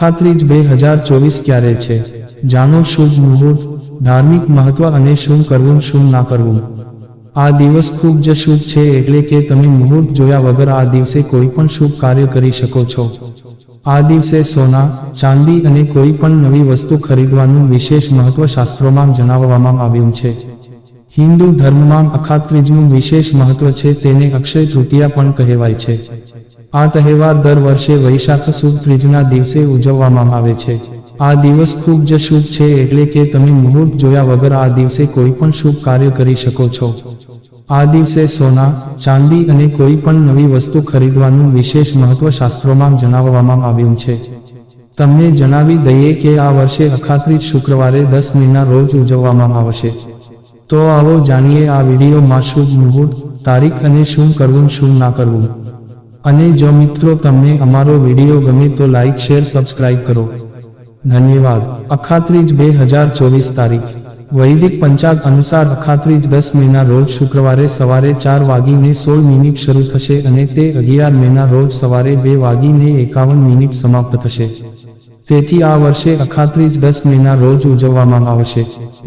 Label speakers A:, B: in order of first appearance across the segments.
A: અખાત્રીજ બે હજાર ચોવીસ ક્યારે છે? જાણો શુભ મુહૂર્ત, ધાર્મિક મહત્વ અને શું કરવું, શું ના કરવું. આ દિવસ ખૂબ જ શુભ છે એટલે કે તમે મુહૂર્ત જોયા વગર આ દિવસે કોઈ પણ શુભ કાર્ય કરી શકો છો. આ દિવસે સોના, ચાંદી અને કોઈ પણ નવી વસ્તુ ખરીદવાનું વિશેષ મહત્વ શાસ્ત્રોમાં જણાવવામાં આવ્યું છે. હિન્દુ ધર્મમાં અખાત્રીજનું વિશેષ મહત્વ છે તેને અક્ષય તૃતીયા પણ કહેવાય છે. આ તહેવાર દર વર્ષે વૈશાખ સુદ ત્રીજના દિવસે ઉજવવામાં આવે છે. આ દિવસ ખૂબ જ શુભ છે એટલે કે તમે મુહૂર્ત જોયા વગર આ દિવસે કોઈ પણ શુભ કાર્ય કરી શકો છો. આ દિવસે સોના, ચાંદી અને કોઈ પણ નવી વસ્તુ ખરીદવાનું વિશેષ મહત્વ શાસ્ત્રોમાં જણાવવામાં આવ્યું છે. તમને જણાવી દઈએ કે આ વર્ષે અખાત્રીજ શુક્રવારે દસ મહિના રોજ ઉજવવામાં આવશે. તો આવો જાણીએ આ વિડીયોમાં શુભ મુહૂર્ત, તારીખ અને શું કરવું શું ના કરવું. અને જો મિત્રો તમને અમારો વીડિયો ગમે તો લાઇક શેર સબસ્ક્રાઇબ કરો. ધન્યવાદ. અખાત્રીજ બે હજાર ચોવીસ તારીખ. વૈદિક પંચાગ અનુસાર અખાત્રીજ દસ મેના રોજ શુક્રવારે સવારે ચાર વાગીને સોળ મિનિટ શરૂ થશે અને તે અગિયાર મેના રોજ સવારે બે વાગીને એકાવન મિનિટ સમાપ્ત થશે. તેથી આ વર્ષે અખાત્રીજ દસ મેના રોજ ઉજવવામાં આવશે.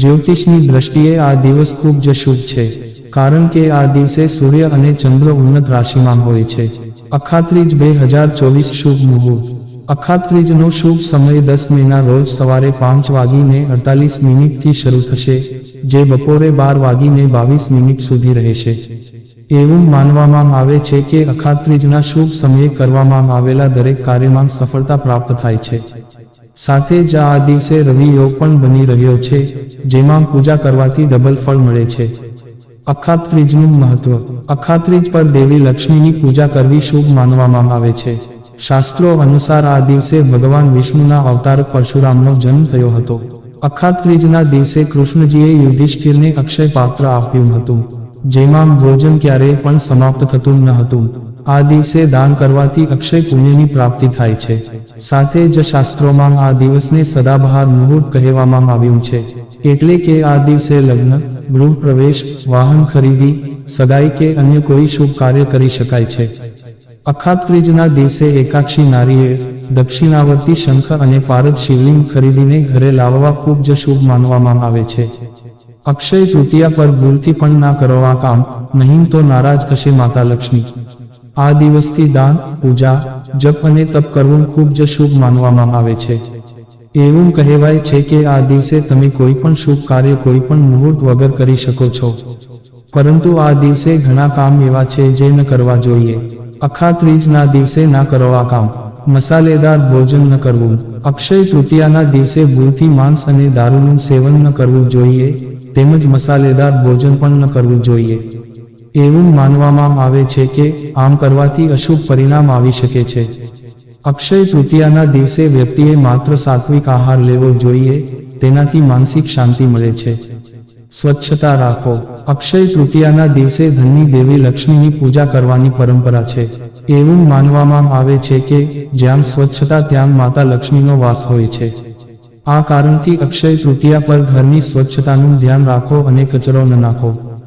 A: જ્યોતિષની દ્રષ્ટિએ આ દિવસ ખૂબ જ શુભ છે. કારણ કે આ દિવસે સૂર્ય અને ચંદ્ર ઉન્નત રાશિમાં હોય છે. અખાત્રીજ બે હજાર ચોવીસ શુભ મુહૂર્ત. અખાત્રીજનો શુભ સમય દસ મેના રોજ સવારે પાંચ વાગીને અડતાલીસ મિનિટથી શરૂ થશે, જે બપોરે બાર વાગીને બાવીસ મિનિટ સુધી રહેશે. એવું માનવામાં આવે છે કે અખાત્રીજના શુભ સમયે કરવામાં આવેલા દરેક કાર્યમાં સફળતા પ્રાપ્ત થાય છે. સાથે જ આ દિવસે રવિ પણ બની રહ્યો છે, જેમાં પૂજા કરવાથી ડબલ ફળ મળે છે. અખાત્રીજનું મહત્વ. અખાત્રીજ પર દેવી લક્ષ્મીની પૂજા કરવી શુભ માનવામાં આવે છે. શાસ્ત્રો અનુસાર આ દિવસે ભગવાન વિષ્ણુના અવતાર પરશુરામનો જન્મ થયો હતો. અખાત્રીજના દિવસે કૃષ્ણજીએ યુધિષ્ઠિરને અક્ષય પાત્ર આપ્યું હતું. જેમાં ભોજન ક્યારેય પણ સમાપ્ત થતું ન હતું. આ દિવસે દાન કરવાથી અક્ષય પુણ્યની પ્રાપ્તિ થાય છે. સાથે જ શાસ્ત્રોમાં આ દિવસને સદાબહાર મુહૂર્ત કહેવામાં આવ્યું છે. એટલે કે આ દિવસે લગ્ન ગૃહ પ્રવેશ, વાહન ખરીદી, સગાઈ કે અન્ય કોઈ શુભ કાર્ય કરી શકાય છે. અખાત્રીજના દિવસે એકાક્ષી નારીએ દક્ષિણાવર્તી શંખ અને પારદ શિવલિંગ ખરીદીને ઘરે લાવવા ખૂબ જ શુભ માનવામાં આવે છે. અક્ષય તૃતીયા પર ભૂલથી પણ ના કરવા કામ, નહીં તો નારાજ થશે માતા લક્ષ્મી. આ દિવસથી દાન, પૂજા, જપ અને તપ કરવું ખૂબ જ શુભ માનવામાં આવે છે. એવું કહેવાય છે કે આ દિવસે તમે કોઈ પણ શુભ કાર્ય, કોઈ પણ મુહૂર્ત વગર કરી શકો છો. પરંતુ આ દિવસે ઘણા કામ એવા છે જે ન કરવા જોઈએ. અખાત્રીજના દિવસે ના કરવા કામ. મસાલેદાર ભોજન ન કરવું. અક્ષય તૃતીયાના દિવસે ભૂલથી માંસ અને દારૂનું સેવન ન કરવું જોઈએ, તેમજ મસાલેદાર ભોજન પણ ન કરવું જોઈએ. એવું માનવામાં આવે છે કે આમ કરવાથી અશુભ પરિણામ આવી શકે છે. અક્ષય તૃતીયાના દિવસે વ્યક્તિએ માત્ર સાત્વિક આહાર લેવો જોઈએ, તેનાથી માનસિક શાંતિ મળે છે. સ્વચ્છતા રાખો. અક્ષય તૃતીયાના દિવસે ધનની દેવી લક્ષ્મીની પૂજા કરવાની પરંપરા છે. એવું માનવામાં આવે છે કે, જ્યાં સ્વચ્છતા ત્યાં માતા લક્ષ્મીનો વાસ હોય છે. આ કારણથી અક્ષય તૃતીયા પર ઘરની સ્વચ્છતાનું ધ્યાન રાખો અને કચરો ન નાખો.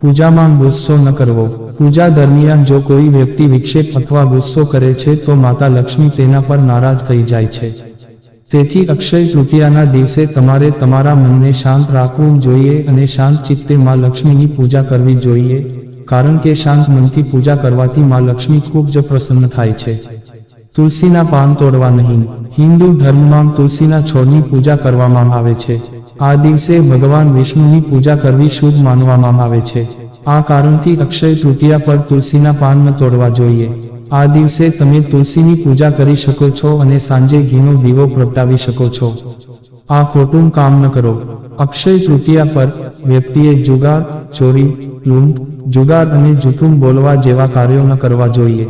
A: પૂજામાં ગુસ્સો ન કરવો. પૂજા દરમિયાન જો કોઈ વ્યક્તિ વિક્ષેપ અથવા ગુસ્સો કરે છે, તો માતા લક્ષ્મી તેના પર નારાજ થઈ જાય છે. તેથી અક્ષય તૃતીયાના દિવસે તમારે તમારા મનને શાંત રાખવું જોઈએ અને શાંત ચિત્તે માં લક્ષ્મીની પૂજા કરવી જોઈએ, કારણ કે શાંત મનથી પૂજા કરવાથી માં લક્ષ્મી ખૂબ જ પ્રસન્ન થાય છે. તુલસીના પાન તોડવા નહીં. હિન્દુ ધર્મમાં તુલસીના છોડની પૂજા કરવામાં આવે છે. આ દિવસે ભગવાન વિષ્ણુની પૂજા કરવી શુભ માનવામાં આવે છે. આ કારણથી અક્ષય તૃતીયા પર તુલસીના પાન તોડવા જોઈએ. આ દિવસે તમે તુલસીની પૂજા કરી શકો છો અને સાંજે ઘીનો દીવો પ્રગટાવી શકો છો. આ ખોટું કામ ન કરો. અક્ષય તૃતીયા પર વ્યક્તિએ જુગાર, ચોરી, લૂંટ, જુગાર અને જૂઠું બોલવા જેવા કાર્યો ન કરવા જોઈએ.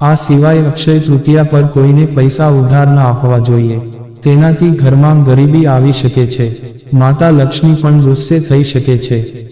A: આ સિવાય અક્ષય તૃતીયા પર કોઈને પૈસા ઉધાર ન આપવા જોઈએ. તેનાથી ઘરમાં ગરીબી આવી શકે છે. માતા લક્ષ્મી પણ ગુસ્સે થઈ શકે છે.